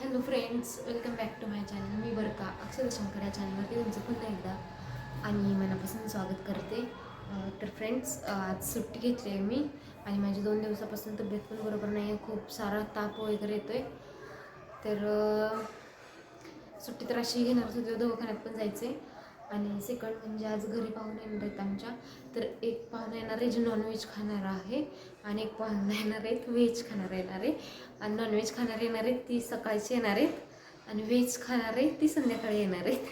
Hello friends welcome back to my channel मी बरं का अक्षर शंकर या चॅनलवरती तुमचं पुन्हा एकदा आणि मनापासून स्वागत करते. तर फ्रेंड्स आज सुट्टी घेतली आहे मी आणि माझी दोन दिवसापासून तब्येत पण बरोबर नाही आहे खूप सारा ताप वगैरे येतो आहे तर सुट्टी तर अशी घेणार होती दवाखान्यात पण जायचे आणि सेकंड म्हणजे आज घरी पाहुणे येणार आहेत आमच्या. तर एक पाहुणा येणार आहे जे नॉनव्हेज खाणार आहे आणि एक पाहुणा येणार आहेत व्हेज खाणार येणार आहे. आणि नॉनव्हेज खाणार येणार आहेत ती सकाळची येणार आहेत. आणि व्हेज खाणार आहे ती संध्याकाळी येणार आहेत.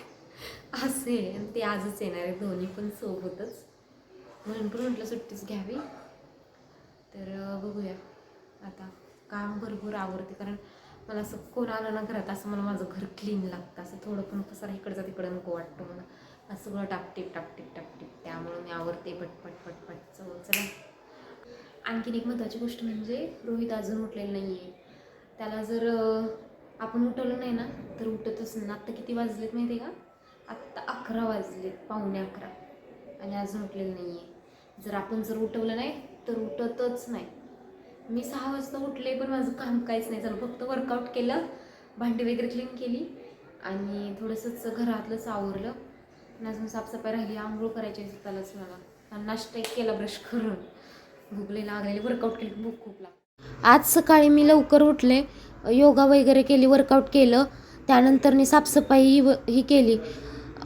असे आहे. आणि ते आजच येणार आहेत दोन्ही पण सोबतच. म्हणून पण म्हटलं सुट्टीच घ्यावी. तर बघूया. आता काम भरपूर आवडते कारण मला असं कोण आलं ना घरात असं मला माझं घर क्लीन लागतं. असं थोडं पण कसं इकडचं तिकडं नको वाटतं मला. असं सगळं टापटीप टापटीप टापटीप त्यामुळं मी आवडते पटपट पटपट चव चला. आणखीन एक महत्त्वाची गोष्ट म्हणजे रोहित अजून उठलेलं नाही आहे त्याला जर आपण उठवलं नाही ना तर उठतच नाही. आत्ता किती वाजलेत माहिती आहे का? आत्ता अकरा वाजलेत पावणे अकरा. आणि अजून उठलेलं नाही आहे जर आपण जर उठवलं नाही तर उठतच नाही. मी सहा वाजता उठले पण माझं काम काहीच नाही झालं. फक्त वर्कआउट केलं भांडी वगैरे क्लीन केली आणि थोडंसंच घरातलंच आवरलं. आणि अजून साफसफाई राहिली आंघोळ करायची स्वतःलाच मला आणि नाश्ता एक केला ब्रश करून. भूकले लागलेली वर्कआउट केली भूक खूप लागली आज सकाळी मी लवकर उठले योगा वगैरे केली वर्कआउट केलं. त्यानंतर मी साफसफाई व- ही केली.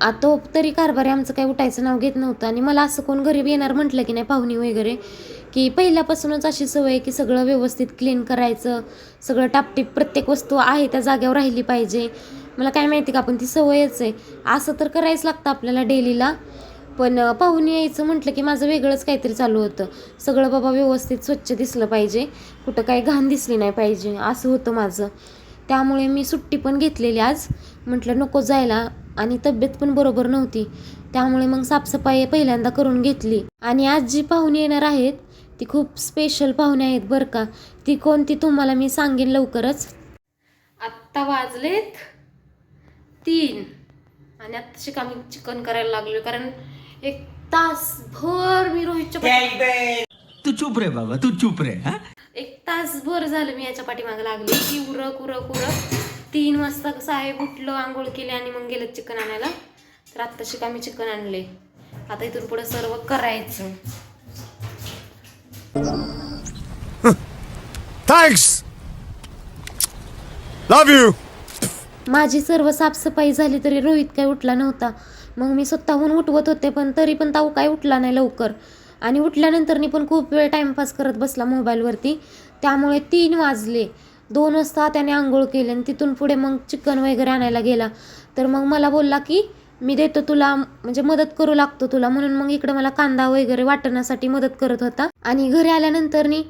आता तरी कारभारी आमचं काही उठायचं नाव घेत नव्हतं आणि मला असं कोण गरीब येणार म्हटलं की नाही पाहुणी वगैरे की पहिल्यापासूनच अशी सवय आहे की सगळं व्यवस्थित क्लीन करायचं सगळं टापटीप प्रत्येक वस्तू आहे त्या जाग्यावर राहिली पाहिजे. मला काय माहिती का आपण ती सवयच आहे. असं तर करायच लागतं आपल्याला डेलीला. पण पाहुणे यायचं म्हटलं की माझं वेगळंच काहीतरी चालू होतं. सगळं बाबा व्यवस्थित स्वच्छ दिसलं पाहिजे. कुठं काही घाण दिसली नाही पाहिजे. असं होतं माझं. त्यामुळे मी सुट्टी पण घेतलेली आज. म्हटलं नको जायला. आणि तब्येत पण बरोबर नव्हती. त्यामुळे मग साफसफाई पहिल्यांदा करून घेतली. आणि आज जी पाहुणे येणार आहेत ती खूप स्पेशल पाहुणे आहेत बरं का. ती कोणती तुम्हाला मी सांगेन लवकरच. आत्ता वाजलेत. तीन. आणि आता शिका मी चिकन करायला लागलो कारण एक तासभर मी रोहितच्या तू चुप रे बाबा तू चुप रे हा? एक तासभर झालं मी याच्या पाठीमागे लागले की उरक उरक उरक. तीन वाजता साहेब उठलं आंघोळ केली आणि मग गेलं चिकन आणायला. तर आत्ताशी का मी चिकन आणले आता इथून पुढे सर्व करायचं. Thanks. Love you. माझी सर्व साफसफाई झाली तरी रोहित काही उठला नव्हता. मग मी स्वतःहून उठवत होते पण तरी पण ताऊ काय उठला नाही लवकर. आणि उठल्यानंतर पण खूप वेळ टाईमपास करत बसला मोबाईलवरती त्यामुळे तीन वाजले. दोन वाजता त्याने आंघोळ केली आणि तिथून पुढे मग चिकन वगैरे आणायला गेला. तर मग मला बोलला की मी देतो तुला म्हणजे मदत करू लागतो तुला. म्हणून मग इकडं मला कांदा वगैरे वाटण्यासाठी मदत करत होता. आणि घरी आल्यानंतरनी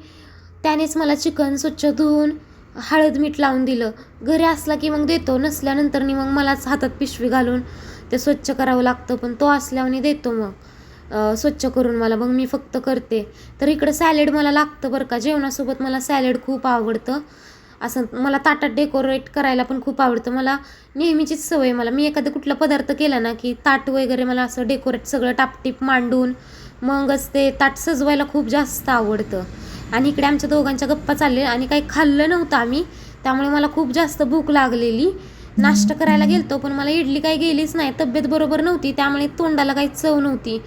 त्यानेच मला चिकन स्वच्छ धुवून हळद मीठ लावून दिलं. घरी असला की मग देतो नसल्यानंतर मग मलाच हातात पिशवी घालून ते स्वच्छ करावं लागतं पण तो असल्याने देतो मग. स्वच्छ करून मला मग मी फक्त करते. तर इकडं सॅलेड मला लागतं बरं का जेवणासोबत मला सॅलेड खूप आवडतं. असं मला ताटात डेकोरेट करायला पण खूप आवडतं. मला नेहमीचीच सवय मला. मी एखादा कुठला पदार्थ केला ना की ताट वगैरे मला असं डेकोरेट सगळं टापटीप मांडून मगच ते ताट सजवायला खूप जास्त आवडतं. आणि इकडे आमच्या दोघांच्या गप्पा चालले आणि काही खाल्लं नव्हतं आम्ही. त्यामुळे मला खूप जास्त भूक लागलेली. नाश्ता करायला गेलतो पण मला इडली काही गेलीच नाही. तब्येत बरोबर नव्हती त्यामुळे तोंडाला काही चव नव्हती.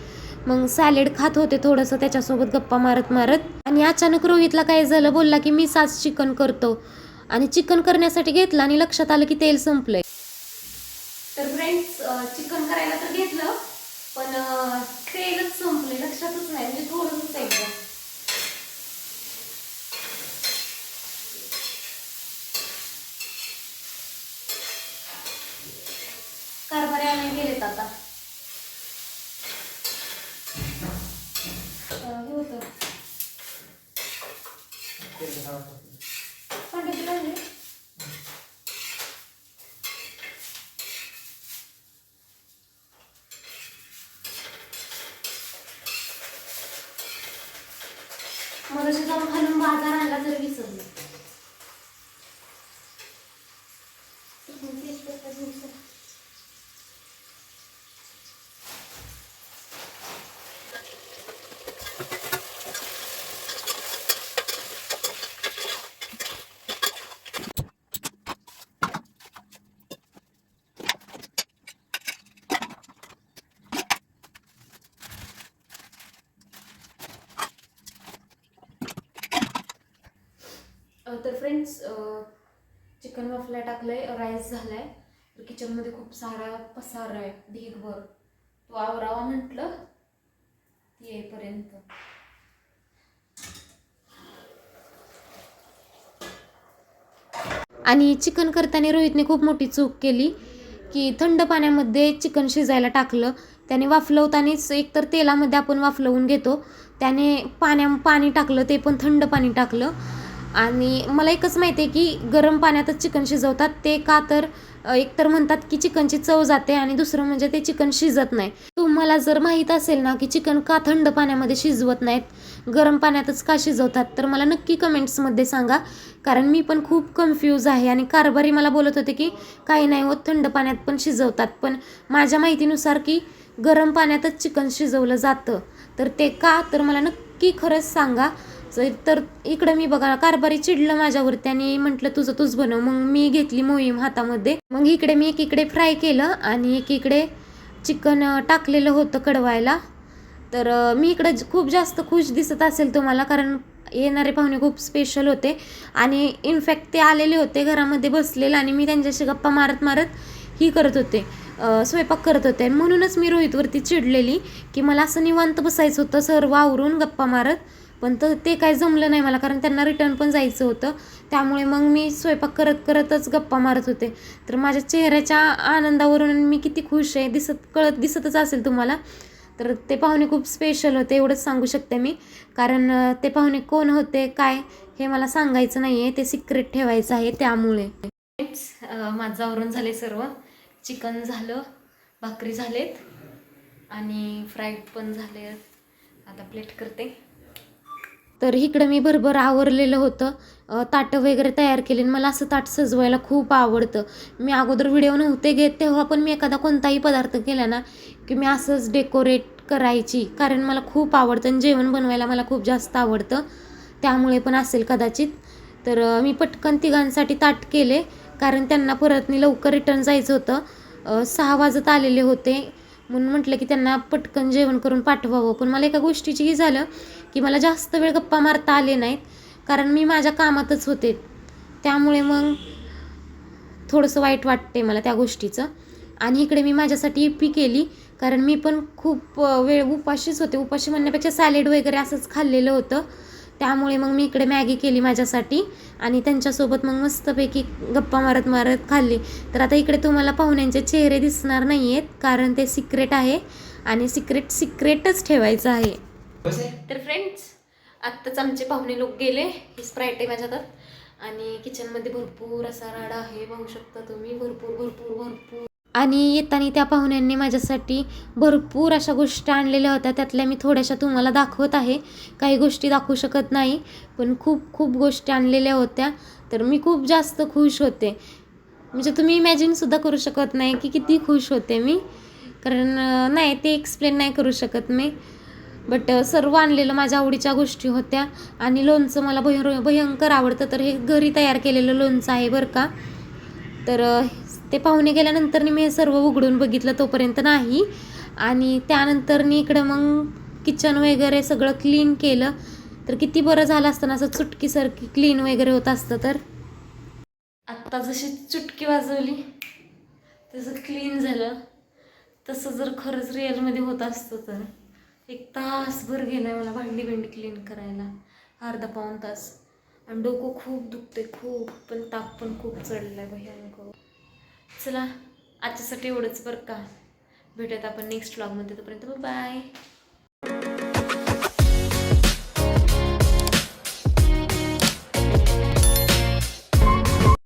मग सॅलेड खात होते थोडंसं त्याच्यासोबत गप्पा मारत मारत. आणि अचानक रोहितला काय झालं बोलला की मी सास चिकन करतो. आणि चिकन करण्यासाठी घेतलं आणि लक्षात आलं की तेल संपलंय. तर फ्रेंड्स चिकन करायला तर घेतलं पण तेलच संपले लक्षातच नाही. म्हणजे थोडं एकदम आता. हे होतं. जाऊन खालून बाजार आणला तरी विसरलं. तर फ्रेंड्स चिकन वाफला टाकलंय राईस झालाय. तर किचनमध्ये खूप सारा पसार आहे ढीगभर तो आवरावा म्हटलं ती येईपर्यंत. आणि चिकन करताना रोहितने खूप मोठी चूक केली की थंड पाण्यामध्ये चिकन शिजायला टाकलं. त्याने वाफलवतानाच एकतर तेलामध्ये आपण वाफलवून घेतो त्याने पाण्या पाणी टाकलं ते पण थंड पाणी टाकलं. आणि मला एकच माहिती आहे की गरम पाण्यातच चिकन शिजवतात. ते का तर एकतर म्हणतात की चिकनची चव जाते आणि दुसरं म्हणजे ते चिकन शिजत नाही. तुम्हाला जर माहीत असेल ना की चिकन का थंड पाण्यामध्ये शिजवत नाहीत गरम पाण्यातच का शिजवतात तर मला नक्की कमेंट्समध्ये सांगा. कारण मी पण खूप कन्फ्यूज आहे आणि कारभारी मला बोलत होते की काही नाही होत थंड पाण्यात पण शिजवतात. पण माझ्या माहितीनुसार की गरम पाण्यातच चिकन शिजवलं जातं. तर ते का? तर मला नक्की खरंच सांगा. तर इकडं मी बघा कारभारी चिडलं माझ्यावरती आणि म्हटलं तुझं तूच बनव. मग मी घेतली मोहीम हातामध्ये. मग इकडे मी एकीकडे फ्राय केलं आणि एकीकडे चिकन टाकलेलं होतं कडवायला तर मी इकडं खूप जास्त खुश दिसत असेल तुम्हाला कारण येणारे पाहुणे खूप स्पेशल होते. आणि इनफॅक्ट ते आलेले होते घरामध्ये बसलेले आणि मी त्यांच्याशी गप्पा मारत मारत ही करत होते स्वयंपाक करत होते. म्हणूनच मी रोहितवरती चिडलेली की मला असं निवांत बसायचं होतं सर्व आवरून गप्पा मारत. पण तर ते काय जमलं नाही मला कारण त्यांना रिटर्न पण जायचं होतं. त्यामुळे मग मी स्वयंपाक करत करतच गप्पा मारत होते. तर माझ्या चेहऱ्याच्या आनंदावरून मी किती खुश आहे दिसत कळत दिसतच असेल तुम्हाला. तर ते पाहुणे खूप स्पेशल होते एवढंच सांगू शकते मी. कारण ते पाहुणे कोण होते काय हे मला सांगायचं नाही आहे ते सिक्रेट ठेवायचं आहे त्यामुळे. माझं आवरून झाले सर्व. चिकन झालं भाकरी झालेत. आणि फ्राईड पण झाले आता प्लेट करते. तर इकडं मी भरभर आवरलेलं होतं. ताटं वगैरे तयार केले आणि मला असं ताट सजवायला खूप आवडतं. मी अगोदर व्हिडिओ नव्हते घेत तेव्हा पण मी एखादा कोणताही पदार्थ केला ना की मी असंच डेकोरेट करायची. कारण मला खूप आवडतं आणि जेवण बनवायला मला खूप जास्त आवडतं. त्यामुळे पण असेल कदाचित. तर मी पटकन तिघांसाठी ताट केले. कारण त्यांना परतनी लवकर रिटर्न जायचं होतं. सहा वाजत आलेले होते. म्हणून म्हटलं की त्यांना पटकन जेवण करून पाठवावं. पण मला एका गोष्टीचीही झालं की मला जास्त वेळ गप्पा मारता आले नाहीत. कारण मी माझ्या कामातच होते. त्यामुळे मग थोडंसं वाईट वाटते मला त्या गोष्टीचं. आणि इकडे मी माझ्यासाठी इप्पी केली. कारण मी पण खूप वेळ उपाशीच होते. उपाशी म्हणण्यापेक्षा सॅलेड वगैरे असंच खाल्लेलं होतं. त्यामुळे मग मी इकडे मॅगी केली माझ्यासाठी आणि त्यांच्यासोबत मग मस्तपैकी गप्पा मारत मारत खाल्ली. तर आता इकडे तुम्हाला पाहुण्यांचे चेहरे दिसणार नाही आहेत कारण ते सिक्रेट आहे आणि सिक्रेट सिक्रेटच ठेवायचं आहे. तर फ्रेंड्स आत्ताच आमचे पाहुणे लोक गेले ही स्प्राईट आहे माझ्या हातात आणि किचनमध्ये भरपूर असा राडा आहे पाहू शकता तुम्ही भरपूर भरपूर भरपूर. आणि येताना त्या पाहुण्यांनी माझ्यासाठी भरपूर अशा गोष्टी आणलेल्या होत्या. त्यातल्या मी थोड्याशा तुम्हाला दाखवत आहे. काही गोष्टी दाखवू शकत नाही पण खूप खूप गोष्टी आणलेल्या होत्या. तर मी खूप जास्त खुश होते. म्हणजे तुम्ही इमॅजिनसुद्धा करू शकत नाही की किती खुश होते मी. कारण नाही ते एक्सप्लेन नाही करू शकत मी. बट सर्व आणलेलं माझ्या आवडीच्या गोष्टी होत्या. आणि लोणचं मला भय भयंकर आवडतं. तर हे घरी तयार केलेलं लोणचं आहे बरं का. तर ते पाहुणे गेल्यानंतर मी हे सर्व उघडून बघितलं तोपर्यंत नाही. आणि त्यानंतर मी इकडं मग किचन वगैरे सगळं क्लीन केलं. तर किती बरं झालं असतं ना असं चुटकीसारखी क्लीन वगैरे होत असतं तर? आत्ता जशी चुटकी वाजवली तसं क्लीन झालं. तसं जर खरंच रिअलमध्ये होत असतं तर. एक तासभर गेला मला भांडी भांडी क्लीन करायला. अर्धा पाऊण तास. आणि डोकं खूप दुखते खूप. पण ताप पण खूप चढला आहे भयानक. चला आजच्यासाठी एवढंच बरं का. भेटत आपण नेक्स्ट व्लॉगमध्ये तोपर्यंत बाय